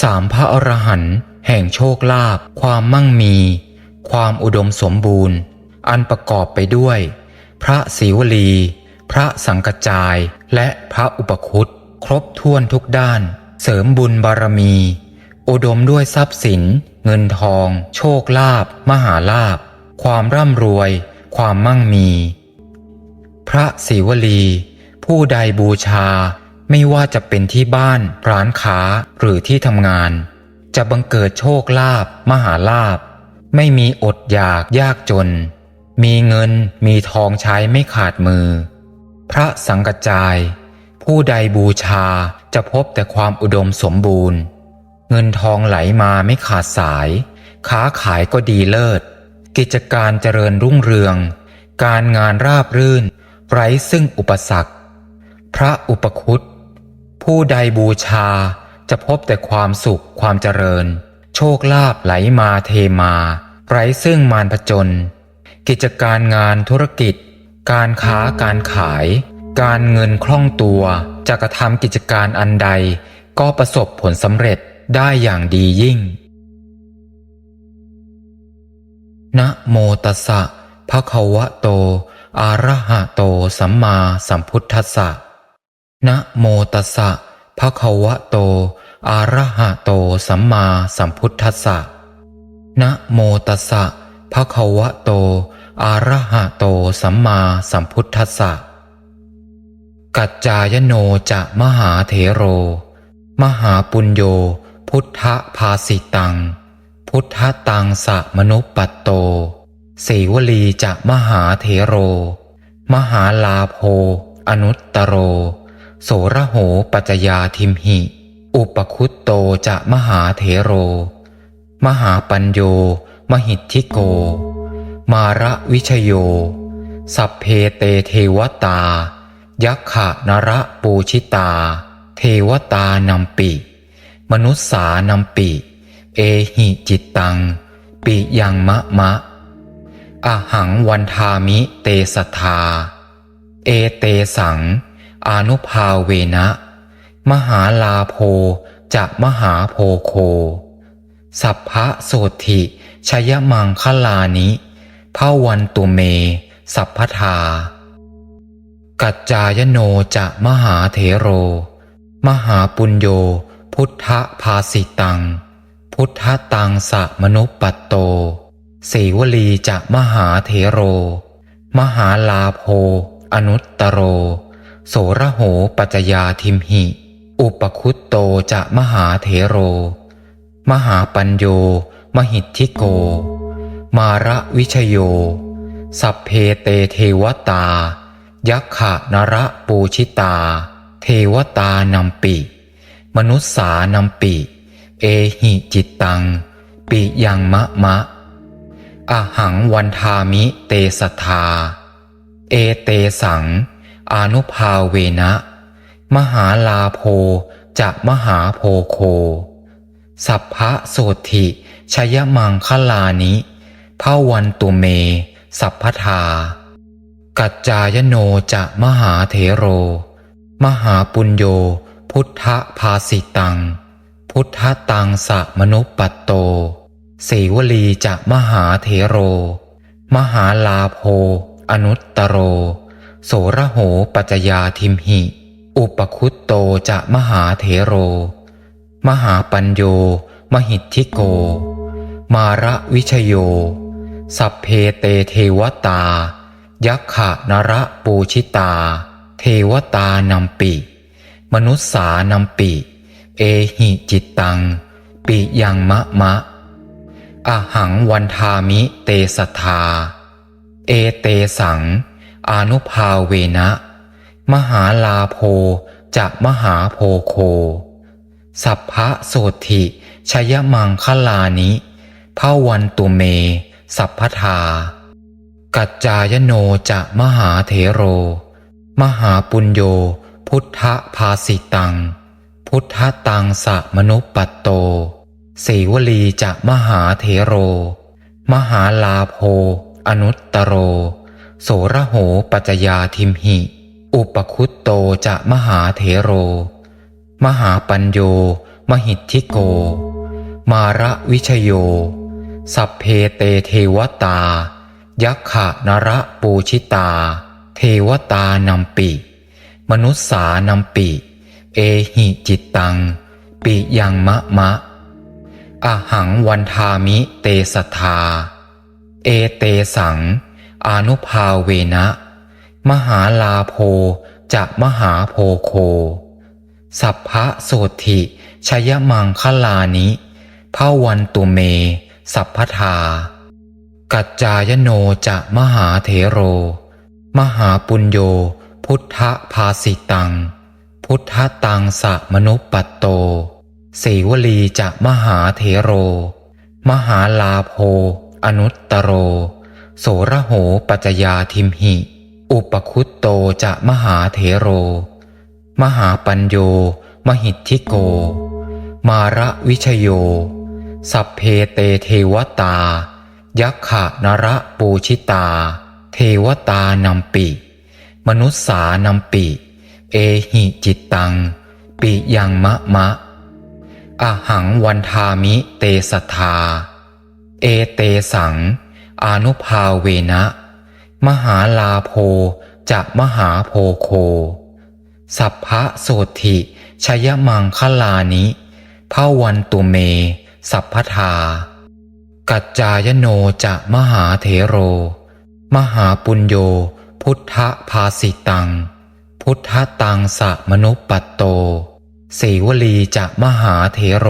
สามพระอรหันต์แห่งโชคลาภความมั่งมี ความอุดมสมบูรณ์ อันประกอบไปด้วย พระศิวลี พระสังกจาย และพระอุปคุตครบถ้วนทุกด้าน เสริมบุญบารมี อุดมด้วยทรัพย์สิน เงินทอง โชคลาภมหาลาภความร่ำรวย ความมั่งมี พระศิวลี ผู้ใดบูชา ไม่ว่าจะเป็นที่บ้าน ร้านค้า หรือที่ทำงาน จะบังเกิดโชคลาภมหาลาภไม่มีอดอยากยากจน มีเงินมีทองใช้ไม่ขาดมือ พระสังกจาย ผู้ใดบูชาจะพบแต่ความอุดมสมบูรณ์ เงินทองไหลมาไม่ขาดสาย ค้าขายก็ดีเลิศ กิจการเจริญรุ่งเรือง การงานราบรื่น ไร้ซึ่งอุปสรรค พระอุปคุต ผู้ใดบูชาจะพบแต่ความสุขความเจริญ โชคลาภไหลมาเทมาไร้ซึ่งมารผจญกิจการงานธุรกิจ การค้าการขาย การเงินคล่องตัวจะกระทำกิจการอันใด ก็ประสบผลสำเร็จได้อย่างดียิ่ง นะโมตัสสะภะคะวะโต อะระหะโตสัมมาสัมพุทธัสสะ นะโมตัสสะภะคะวะโต อะระหะโต สัมมาสัมพุทธัสสะนะโมตัสสะภะคะวะโต อะระหะโต สัมมาสัมพุทธัสสะ กัจจายโนจะมหาเถโร มหาปุญโย พุทธภาสิตัง พุทธตังสะมนุปปัตโตสีวลีจะมหาเถโร มหาลาโภ อนุตตโร โสระโหปัจจยาทิมหิ อุปคุตโตจะมหาเถโร มหาปัญโย มหิทธิโก มาระวิชโย สัพเพเตเทวตา ยักขะนระปูชิตา เทวตานำปิมนุษสานำปิ เอหิจิตตัง ปิยังมะมะ อหังวันทามิเตสทา เอเตสัง อนุภาเวนะ มหาลาโภจะมหาโพโค สัพพะโสถิชยมังคลานิภาวันตุเม สัพพทา กัจจายโนจะมหาเถโร มหาปุญโย พุทธภาสิตัง พุทธตังสะมนุปปัตโตสีวลีจะมหาเถโร มหาลาโภอนุตตโร โสระโหปัจจยาทิมหิ อุปคุตโตจะมหาเถโร มหาปัญโย มหิทธิโก มาระวิชโย สัพเพเตเทวตา ยักขะนระปูชิตา เทวตานำปิ มนุษสานำปิ เอหิจิตตัง ปิยังมะมะอหังวันทามิเตสทา เอเตสัง อนุภาเวนะ มหาลาโภจะมหาโพโค สัพพะโสถิชยมังคลานิภาวันตุเม สัพพทา กัจจายโนจะมหาเถโร มหาปุญโย พุทธภาสิตัง พุทธตังสะมนุปปัตโตสีวลีจะมหาเถโร มหาลาโภอนุตตโร โสระโหปัจยาทิมหิ อุปคุตโตจะมหาเถโร มหาปัญโย มหิทธิโก มาระวิชโย สัพเพเตเทวตา ยักขะนระปูชิตา เทวตานำปิ มนุษสานำปิ เอหิจิตตัง ปิยังมะมะ อหังวันทามิเตสทา เอเตสัง อนุภาเวนะ มหาลาโภจะมหาโพโค สัพพะโสถิชยมังคลานิภาวันตุเม สัพพทา กัจจายโนจะมหาเถโร มหาปุญโย พุทธภาสิตัง พุทธตังสะมนุปปัตโตสีวลีจะมหาเถโร มหาลาโภอนุตตโร โสระโหปัจจยาทิมหิ อุปคุตโตจะมหาเถโร มหาปัญโย มหิทธิโก มาระวิชโย สัพเพเตเทวตา ยักขะนระปูชิตา เทวตานัมปิมนุษสานัมปิ เอหิจิตตัง ปิยังมะมะ อหังวันทามิเตสทา เอเตสัง อนุภาเวนะ มหาลาโภจะมหาโพโค สัพพะโสธิชยมังคลานิภาวันตุเม สัพพทา กัจจายโนจะมหาเถโร มหาปุญโย พุทธภาสิตัง พุทธตังสะมนุปปัตโตสีวลีจะมหาเถโร มหาลาโภอนุตตโร โสระโหปัจจยาทิมหิ อุปคุตโตจะมหาเถโร มหาปัญโย มหิทธิโก มาระวิชโย สัพเพเตเทวตา ยักขะนระปูชิตา เทวตานัมปิ มนุษสานัมปิ เอหิจิตตัง ปิยังมะมะอหังวันทามิเตสทา เอเตสัง อนุภาเวนะ มหาลาโภจะมหาโพโค สัพพะโสธิชยมังคลานิภาวันตุเม สัพพทา กัจจายโนจะมหาเถโร มหาปุญโย พุทธภาสิตัง พุทธตังสะมนุปปัตโตสีวลีจะมหาเถโร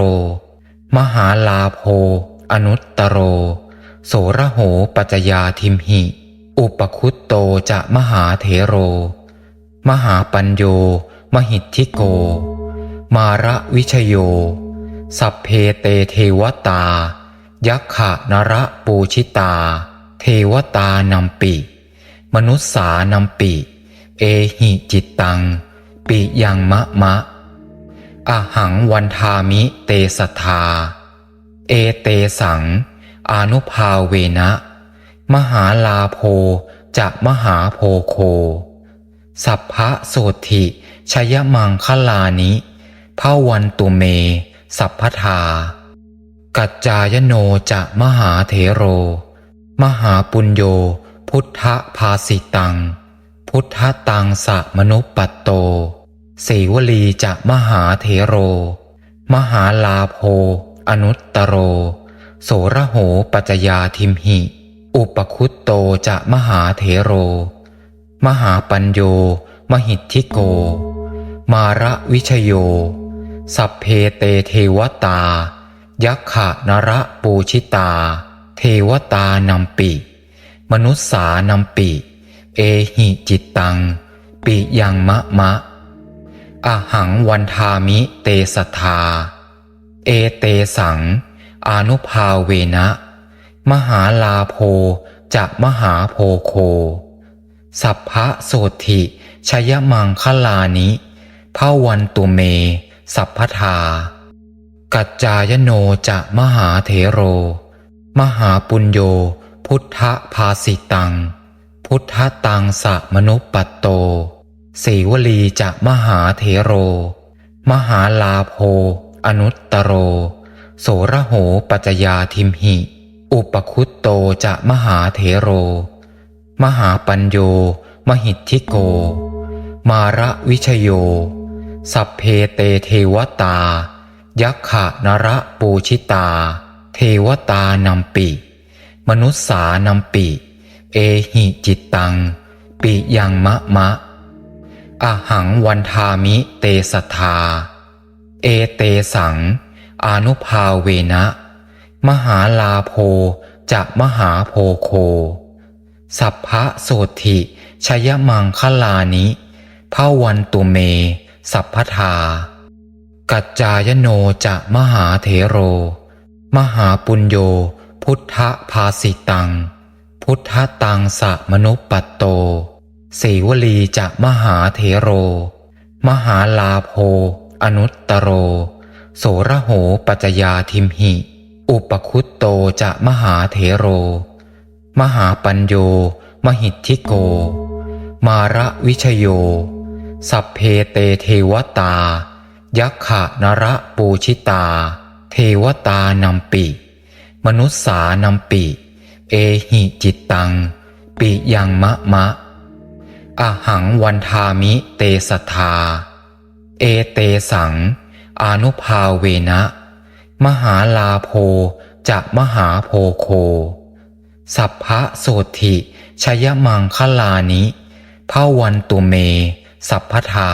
มหาลาโภอนุตตโร โสระโหปัจจยาทิมหิ อุปคุตโตจะมหาเถโร มหาปัญโย มหิทธิโก มาระวิชโย สัพเพเตเทวตา ยักขะนระปูชิตา เทวตานัมปิ มนุษสานัมปิ เอหิจิตตัง ปิยังมะมะอหังวันทามิเตสทา เอเตสัง อนุภาเวนะ มหาลาโภจะมหาโพโค สัพพะโสธิชยมังคลานิภาวันตุเม สัพพทา กัจจายโนจะมหาเถโร มหาปุญโย พุทธภาสิตัง พุทธตังสะมนุปปัตโตสีวลีจะมหาเถโร มหาลาโภอนุตตโร โสระโหปัจยาทิมหิ อุปคุตโตจะมหาเถโร มหาปัญโย มหิทธิโก มาระวิชโย สัพเพเตเทวตา ยักขะนระปูชิตา เทวตานัมปิมนุษสานัมปิ เอหิจิตตัง ปิยังมะมะ อหังวันทามิเตสทา เอเตสัง อนุภาเวนะ มหาลาโภจะมหาโพโค สัพพะโสธิชยมังคลานิภาวันตุเม สัพพทา กัจจายโนจะมหาเถโร มหาปุญโย พุทธภาสิตัง พุทธตังสะมนุปปัตโตสีวลีจะมหาเถโร มหาลาโภอนุตตโร โสระโหปัจยาทิมหิ อุปคุตโตจะมหาเถโร มหาปัญโย มหิทธิโก มาระวิชโย สัพเพเตเทวตา ยักขะนระปูชิตา เทวตานัมปิมนุษสานัมปิ เอหิจิตตัง ปิยังมะมะอหังวันทามิเตสทา เอเตสัง อนุภาเวนะ มหาลาโภจะมหาโพโค สัพพะโสธิชยมังคลานิภาวันตุเม สัพพทา กัจจายโนจะมหาเถโร มหาปุญโย พุทธภาสิตัง พุทธตังสะมนุปปัตโตสีวลีจะมหาเถโร มหาลาโภอนุตตโร โสระโหปัจจยาทิมหิ อุปคุตโตจะมหาเถโร มหาปัญโย มหิทธิโก มาระวิชโย สัพเพเตเทวตา ยักขะนระปูชิตา เทวตานัมปิ มนุษสานัมปิ เอหิจิตตัง ปิยังมะมะอหังวันทามิเตสทา เอเตสัง อนุภาเวนะ มหาลาโพจะมหาโพโค สัพพะโสติชยมังคลานิภาวันตุเม สัพพทา